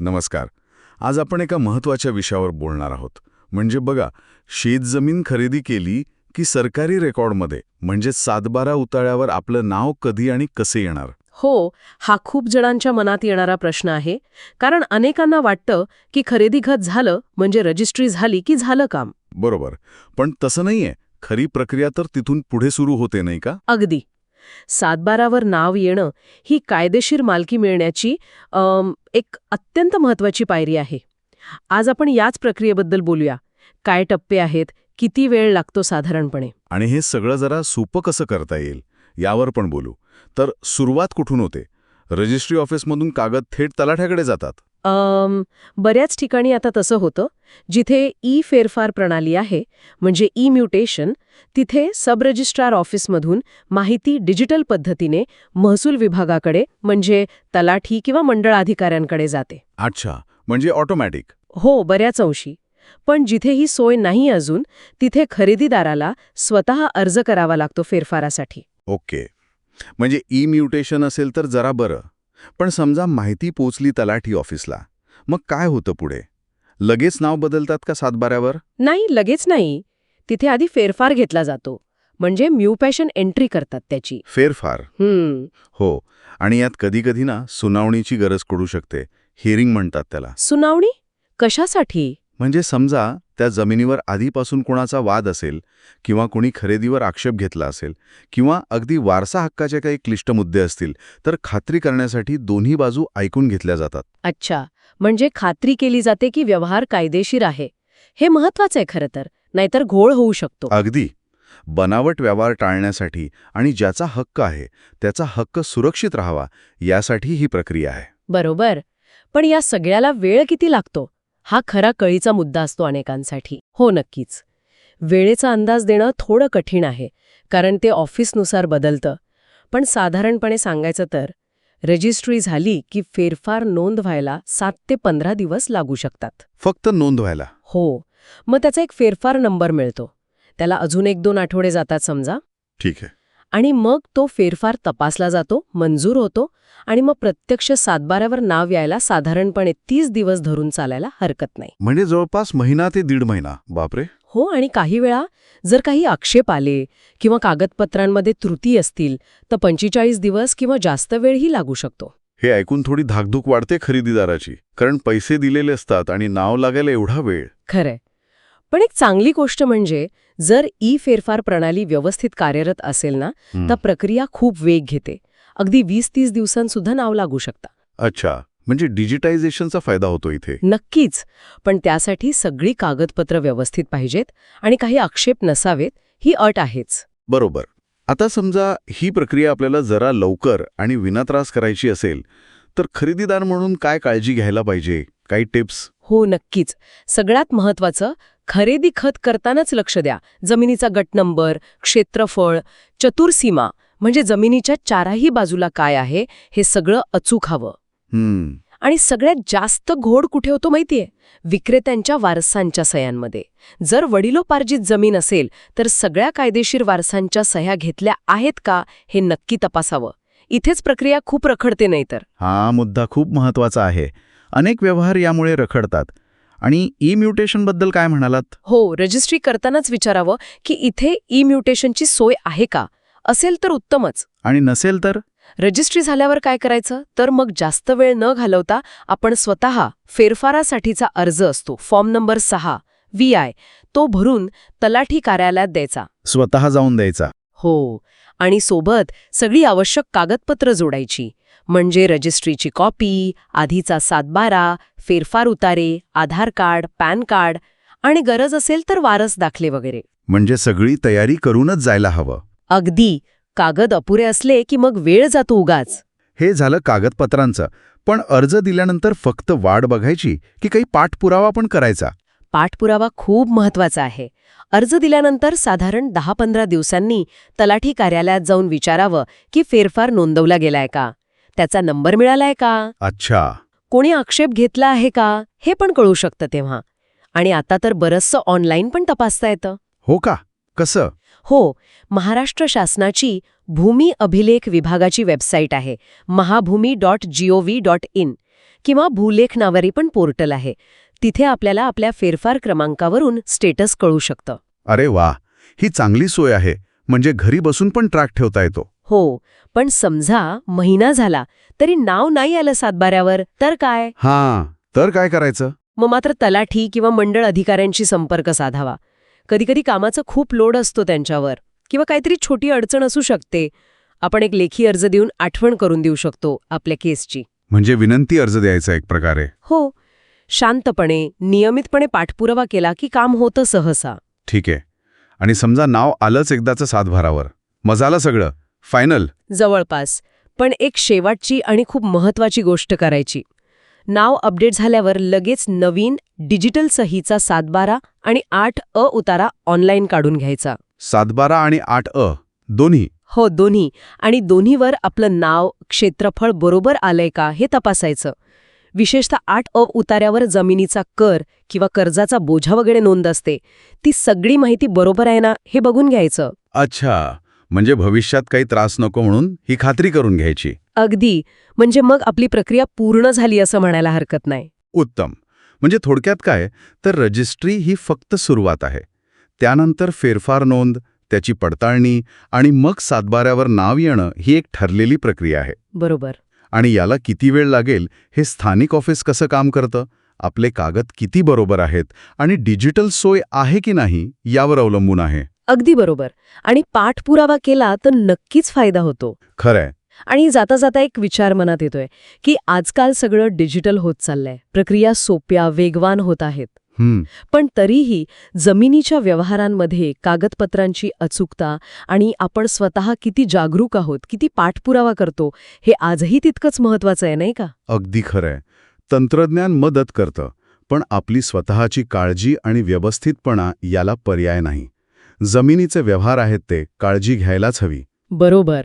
नमस्कार. आज आपण एका महत्त्वाच्या विषयावर बोलणार आहोत. म्हणजे बघा शेतजमीन खरेदी केली की सरकारी रेकॉर्डमध्ये म्हणजे सातबारा उताळ्यावर आपलं नाव कधी आणि कसे येणार? हो हा खूप जणांच्या मनात येणारा प्रश्न आहे. कारण अनेकांना वाटतं की खरेदी खत झालं म्हणजे रजिस्ट्री झाली की झालं काम. बरोबर. पण तसं नाहीये. खरी प्रक्रिया तर तिथून पुढे सुरू होते नाही का? अगदी. सातबारावर नाव येणं ही कायदेशीर मालकी मिळण्याची एक अत्यंत महत्वाची पायरी आहे. आज आपण याच प्रक्रियेबद्दल बोलूया. काय टप्पे आहेत? किती वेळ लागतो साधारणपणे? आणि हे सगळं जरा सोपं कसं करता येईल यावर पण बोलू. तर सुरुवात कुठून होते? रजिस्ट्री ऑफिसमधून कागद थेट तलाठ्याकडे जातात. बऱ्याच ठिकाणी आता तसं होतं जिथे ई फेरफार प्रणाली आहे म्हणजे ई म्युटेशन तिथे सब रजिस्ट्रार ऑफिसमधून माहिती डिजिटल पद्धतीने महसूल विभागाकडे म्हणजे तलाठी किंवा मंडळ अधिकाऱ्यांकडे जाते. अच्छा म्हणजे ऑटोमॅटिक. हो बऱ्याच अंशी. पण जिथे ही सोय नाही अजून तिथे खरेदीदाराला स्वतः अर्ज करावा लागतो फेरफारासाठी. ओके. म्हणजे ई म्युटेशन असेल तर जरा बरं. पण समजा माहिती पोचली तलाठी ऑफिसला मग काय होतं पुढे? लगेच नाव बदलतात का सातबाऱ्यावर? नाही लगेच नाही. तिथे आधी फेरफार घेतला जातो. म्हणजे म्युपॅशन एंट्री करतात त्याची. फेरफार? हम्म. हो. आणि यात कधीकधी ना सुनावणीची गरज पडू शकते. हिअरिंग म्हणतात त्याला. सुनावणी? कशासाठी? म्हणजे समजा त्या जमिनीवर आधीपासून कोणाचा वाद असेल किंवा कोणी खरेदीवर आक्षेप घेतला असेल किंवा अगदी वारसा हक्काचे काही क्लिष्ट मुद्दे असतील तर खात्री करण्यासाठी दोन्ही बाजू ऐकून घेतल्या जातात. अच्छा म्हणजे खात्री केली जाते की व्यवहार कायदेशीर आहे. हे महत्वाचं आहे खरं तर नाहीतर घोळ होऊ शकतो. अगदी. बनावट व्यवहार टाळण्यासाठी आणि ज्याचा हक्क आहे त्याचा हक्क सुरक्षित राहावा यासाठी ही प्रक्रिया आहे. बरोबर. पण या सगळ्याला वेळ किती लागतो? हा खरा कळीचा मुद्दा असतो अनेकांसाठी. हो नक्कीच. वेळेचा अंदाज देणं थोडं कठीण आहे कारण ते ऑफिसनुसार बदलतं. पण साधारणपणे सांगायचं तर रजिस्ट्री झाली की फेरफार नोंद व्हायला सात ते पंधरा दिवस लागू शकतात. फक्त नोंदवायला हो. मग त्याचा एक फेरफार नंबर मिळतो. त्याला अजून एक दोन आठवडे जातात समजा. ठीक आहे. आणि मग तो फेरफार तपासला जातो मंजूर होतो आणि मग प्रत्यक्ष सातबाऱ्यावर नाव यायला साधारणपणे तीस दिवस धरून चालायला हरकत नाही. म्हणजे जवळपास महिना ते दीड महिना. बापरे! हो आणि काही वेळा जर काही आक्षेप आले किंवा कागदपत्रांमध्ये त्रुटी असतील तर पंचेचाळीस दिवस किंवा जास्त वेळही लागू शकतो. हे ऐकून थोडी धाकधूक वाढते खरेदीदाराची कारण पैसे दिलेले असतात आणि नाव लागायला एवढा वेळ. खरंय. पण एक चांगली गोष्ट म्हणजे जर ई फेरफार प्रणाली व्यवस्थित कार्यरत असेल ना तर प्रक्रिया खूप वेग घेते. अगदी वीस तीस दिवसांसुद्धा नाव लागू शकता. अच्छा. म्हणजे डिजिटायझेशनचा फायदा होतो इथे. नक्कीच. पण त्यासाठी सगळी कागदपत्र व्यवस्थित पाहिजेत आणि काही आक्षेप नसावेत ही अट आहेच. बरोबर. आता समजा ही प्रक्रिया आपल्याला जरा लवकर आणि विनात्रास करायची असेल तर खरेदीदार म्हणून काय काळजी घ्यायला पाहिजे? काही टिप्स? हो नक्कीच. सगळ्यात महत्वाचं खरेदी खत करतानाच लक्ष द्या. जमिनीचा गट नंबर क्षेत्रफळ चतुर्सीमा म्हणजे जमिनीच्या चारही बाजूला काय आहे हे सगळं अचूक हवं. आणि सगळ्यात जास्त घोड कुठे होतो माहितीये? विक्रेत्यांच्या वारसांच्या सह्यांमध्ये. जर वडिलोपार्जित जमीन असेल तर सगळ्या कायदेशीर वारसांच्या सह्या घेतल्या आहेत का हे नक्की तपासावं. इथेच प्रक्रिया खूप रखडते नाही तर हा मुद्दा खूप महत्त्वाचा आहे. अनेक व्यवहार यामुळे रखडतात. आणि ई म्युटेशनबद्दल काय म्हणालात? हो रजिस्ट्री करतानाच विचारावं की इथे ई म्युटेशनची सोय आहे का? असेल तर उत्तमच. आणि नसेल तर? रजिस्ट्री झाल्यावर काय करायचं? तर मग जास्त वेळ न घालवता आपण स्वतः फेरफारासाठीचा अर्ज असतो. फॉर्म नंबर सहा व्ही आय तो भरून तलाठी कार्यालयात द्यायचा. स्वतः जाऊन द्यायचा. हो आणि सोबत सगळी आवश्यक कागदपत्र जोडायची. म्हणजे रजिस्ट्रीची कॉपी आधीचा सातबारा फेरफार उतारे आधार कार्ड पॅन कार्ड आणि गरज असेल तर वारस दाखले वगैरे. म्हणजे सगळी तयारी करूनच जायला हवं. अगदी. कागद अपुरे असले की मग वेळ जातो उगाच. हे झालं कागदपत्रांचं. पण अर्ज दिल्यानंतर फक्त वाढ बघायची की काही पाठपुरावा पण करायचा? पाठपुरावा खूप महत्त्वाचा आहे. अर्ज दिल्यानंतर साधारण दहा पंधरा दिवसांनी तलाठी कार्यालयात जाऊन विचारावं की फेरफार नोंदवला गेलाय का? त्याचा नंबर मिळालाय का? अच्छा. कोणी आक्षेप घेतला आहे का? हे पण कळू शकतं तेव्हा. आणि आता तर बरंचसं ऑनलाईन पण तपासता येतं. हो का? कसं? हो महाराष्ट्र शासनाची भूमी अभिलेख विभागाची वेबसाईट आहे. Mahabhumi dot G O V dot in किंवा भूलेख नावारी पण पोर्टल आहे. तिथे आपल्याला आपल्या फेरफार क्रमांकावरून स्टेटस कळू शकतं. अरे वा! ही चांगली सोय आहे. म्हणजे घरी बसून पण ट्रॅक ठेवता येतो. हो पण समजा महिना झाला तरी नाव नाही आलं सातबाऱ्यावर तर काय? हां तर काय करायचं? मग मात्र तलाठी किंवा मंडळ अधिकाऱ्यांशी संपर्क साधावा. कधीकधी कामाचा खूप लोड असतो त्यांच्यावर किंवा काहीतरी छोटी अडचण असू शकते. आपण एक लेखी अर्ज देऊन आठवण करून देऊ शकतो आपल्या केसची. म्हणजे विनंती अर्ज द्यायचा एक प्रकारे. हो. शांतपणे नियमितपणे पाठपुरावा केला की काम होतं सहसा. ठीक आहे. आणि समजा नाव आलंच एकदाचं सातभारावर मजाला सगळं. फायनल जवळपास. पण एक शेवटची आणि खूप महत्वाची गोष्ट करायची. नाव अपडेट झाल्यावर लगेच नवीन डिजिटल सहीचा सातबारा आणि आठ अ उतारा ऑनलाईन काढून घ्यायचा. सातबारा आणि आठ अ दोन्ही. हो दोन्ही. आणि दोन्हीवर आपलं नाव क्षेत्रफळ बरोबर आलंय का हे तपासायचं. विशेषतः आठ अ उतार्यावर जमिनीचा कर किंवा कर्जाचा बोझा वगैरे नोंद असते. ती सगळी माहिती बरोबर आहे ना हे बघून घ्यायचं. अच्छा. म्हणजे भविष्यात काही त्रास नको म्हणून ही खात्री करून घ्यायची. अगदी. म्हणजे मग आपली प्रक्रिया पूर्ण झाली असं म्हणायला हरकत नाही. उत्तम. म्हणजे थोडक्यात काय? तर रजिस्ट्री ही फक्त सुरुवात आहे. त्यानंतर फेरफार नोंद त्याची पडताळणी आणि मग सातबाऱ्यावर नाव येणं ही एक ठरलेली प्रक्रिया आहे. बरोबर. आणि याला किती वेळ लागेल? हे स्थानिक ऑफिस कसं काम करतं? आपले कागद किती बरोबर आहेत? आणि डिजिटल सोय आहे की नाही? यावर अवलंबून आहे. अगदी बरोबर. आणि पाठपुरावा केला तर नक्कीच फायदा होतो. खरंय. आणि जाता जाता एक विचार मनात येतोय की आजकाल सगळं डिजिटल होत चाललंय. प्रक्रिया सोप्या वेगवान होत आहेत. पण तरीही जमिनीच्या व्यवहारांमध्ये कागदपत्रांची अचूकता आणि आपण स्वतः किती जागरूक आहोत किती पाठपुरावा करतो हे आजही तितकंच महत्वाचं आहे नाही का? अगदी खरंय. तंत्रज्ञान मदत करतं पण आपली स्वतःची काळजी आणि व्यवस्थितपणा याला पर्याय नाही. जमिनीचे व्यवहार आहेत ते काळजी घ्यायलाच हवी. बरोबर.